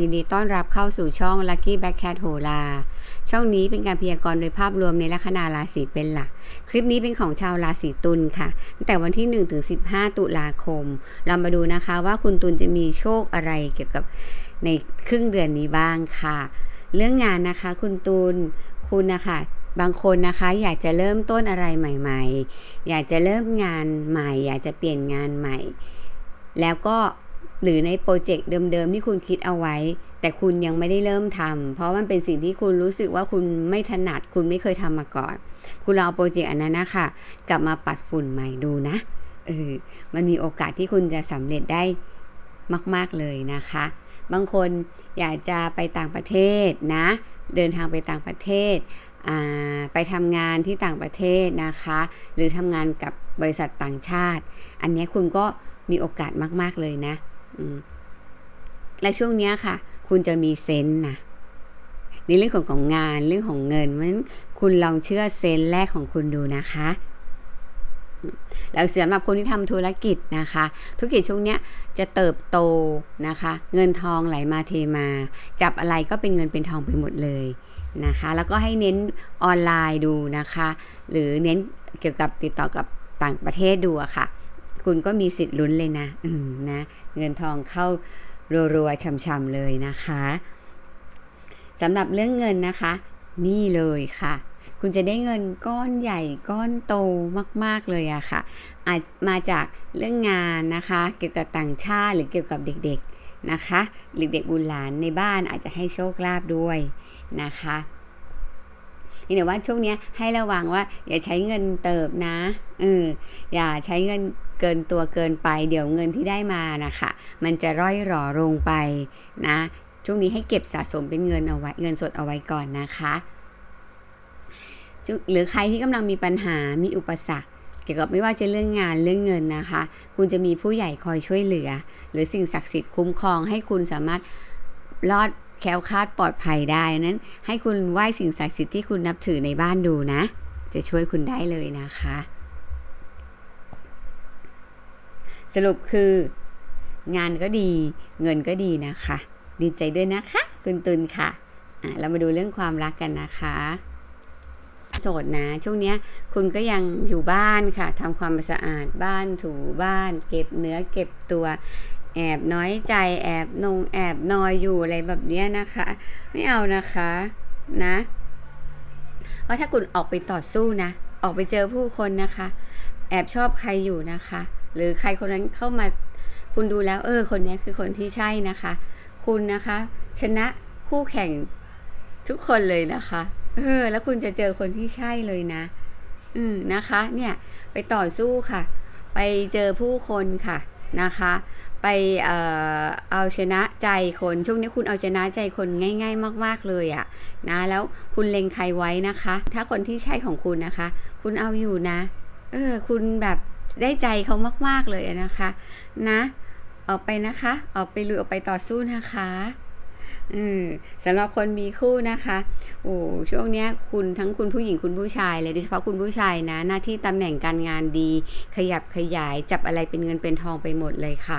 ยินดีต้อนรับเข้าสู่ช่อง Lucky Black Cat โหราช่องนี้เป็นการพยากรณ์โดยภาพรวมในลัคนาราศีเป็นหลัก คลิปนี้เป็นของชาวราศีตุลค่ะ ตั้งแต่วันที่ 1 ถึง 15 ตุลาคม เรามาดูนะคะว่าคุณตุลจะมีโชคอะไรเกี่ยวกับในครึ่งเดือนนี้บ้างค่ะ เรื่องงานนะคะคุณตุลคุณนะคะบางคนนะคะอยากจะเริ่มต้นอะไรใหม่ ๆ อยากจะเริ่มงานใหม่ อยากจะเปลี่ยนงานใหม่ แล้วก็ หรือในโปรเจกต์เดิมๆที่คุณคิดเอาไว้ แต่คุณยังไม่ได้เริ่มทำเพราะมันเป็นสิ่งที่คุณรู้สึกว่าคุณไม่ถนัดคุณไม่เคยทำมาก่อน คุณลองโปรเจกต์อันนั้นนะคะกลับมาปัดฝุ่นใหม่ดูนะเออมันมีโอกาสที่คุณจะสำเร็จได้มาก ๆเลยนะคะ บางคนอยากจะไปต่างประเทศนะ เดินทางไปต่างประเทศไปทำงานที่ต่างประเทศนะคะ หรือทำงานกับบริษัทต่างชาติ อันนี้คุณก็มีโอกาสมาก ๆ เลยนะ และช่วงเนี้ยค่ะ คุณจะมีเซนนะในเรื่องของของงานเรื่องของเงินมันคุณลองเชื่อเซนแรกของคุณดูนะคะแล้วสำหรับคนที่ทำธุรกิจนะคะ ธุรกิจช่วงเนี้ยจะเติบโตนะคะ เงินทองไหลมาเทมา จับอะไรก็เป็นเงินเป็นทองไปหมดเลยนะคะ แล้วก็ให้เน้นออนไลน์ดูนะคะ หรือเน้นเกี่ยวกับติดต่อกับต่างประเทศดูอะค่ะ คุณก็มีสิทธิ์ลุ้นเลยนะนะ เงินทองเข้ารัวๆช่ำๆเลยนะคะสำหรับเรื่องเงินนะคะ นี่เลยค่ะ คุณจะได้เงินก้อนใหญ่ก้อนโตมากๆเลยอะค่ะ อาจมาจากเรื่องงานนะคะ เกี่ยวกับต่างชาติหรือเกี่ยวกับเด็กๆนะคะ หรือเด็กบุญหลานในบ้านอาจจะให้โชคลาภด้วยนะคะ นี่แต่ว่าช่วงนี้ให้ระวังว่า อย่าใช้เงินเติบนะเอออย่าใช้เงินเกินตัวเกินไป เดี๋ยวเงินที่ได้มานะคะมันจะร่อยหรอลงไปนะช่วงนี้ให้เก็บสะสมเป็นเงินเอาไว้เงินสดเอาไว้ก่อนนะคะจุหรือใครที่กำลังมีปัญหามีอุปสรรคเกี่ยวกับไม่ว่าจะเรื่องงานเรื่องเงินนะคะ คุณจะมีผู้ใหญ่คอยช่วยเหลือ หรือสิ่งศักดิ์สิทธิ์คุ้มครองให้คุณสามารถรอด แคล้วคลาดปลอดภัยได้นั้น ให้คุณไหว้สิ่งศักดิ์สิทธิ์ที่คุณนับถือในบ้านดูนะ จะช่วยคุณได้เลยนะคะ สรุปคืองานก็ดีเงินก็ดีนะคะ ดีใจด้วยนะคะ คุณตุลค่ะอะเรามาดูเรื่องความรักกันนะคะโสดนะช่วงนี้คุณก็ยังอยู่บ้านค่ะทำความสะอาดบ้านถูบ้าน เก็บเนื้อเก็บตัว แอบน้อยใจแอบนงแอบนอยอยู่อะไรแบบเนี้ยนะคะ ไม่เอานะคะนะเพราะถ้าคุณออกไปต่อสู้นะ ออกไปเจอผู้คนนะคะ แอบชอบใครอยู่นะคะ หรือใครคนนั้นเข้ามาคุณดูแล้ว เออ คนนี้คือคนที่ใช่นะคะ คุณนะคะ ชนะคู่แข่งทุกคนเลยนะคะ เออ แล้วคุณจะเจอคนที่ใช่เลยนะ อืมนะคะ เนี่ย ไปต่อสู้ค่ะ ไปเจอผู้คนค่ะ นะคะ ไปเอ่อเอาชนะใจคนช่วงนี้คุณเอาชนะใจคนง่าย ๆ มาก ๆเลยอะนะแล้วคุณเล็งใครไว้นะคะ ถ้าคนที่ใช่ของคุณนะคะ คุณเอาอยู่นะเออคุณแบบได้ใจเขามาก ๆเลยนะคะ นะ ออกไปนะคะ ออกไปลุยออกไปต่อสู้นะคะ อสำหรับคนมีคู่นะคะ โอ้ช่วงเนี้ยคุณทั้งคุณผู้หญิงคุณผู้ชายเลยโดยเฉพาะคุณผู้ชายนะ หน้าที่ตำแหน่งการงานดี ขยับขยายจับอะไรเป็นเงินเป็นทองไปหมดเลยค่ะ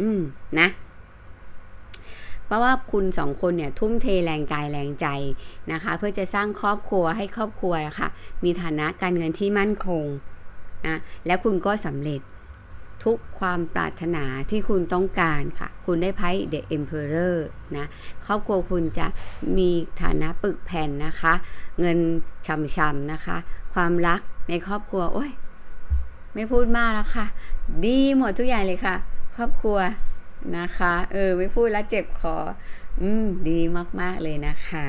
อืมนะเพราะว่าคุณสองคนเนี่ยทุ่มเทแรงกายแรงใจนะคะ เพื่อจะสร้างครอบครัวให้ครอบครัวนะคะมีฐานะการเงินที่มั่นคงนะแล้วคุณก็สำเร็จ ทุกความปรารถนาที่คุณต้องการค่ะ คุณได้ไพ่ The Emperor นะ ครอบครัวคุณจะมีฐานะปึกแผ่นนะคะ เงินช่ำๆนะคะ ความรักในครอบครัว โอ้ย ไม่พูดมากแล้วค่ะ ดีหมดทุกอย่างเลยค่ะ ครอบครัวนะคะ เออ ไม่พูดแล้วเจ็บคอ อืม ดีมากๆเลยนะคะ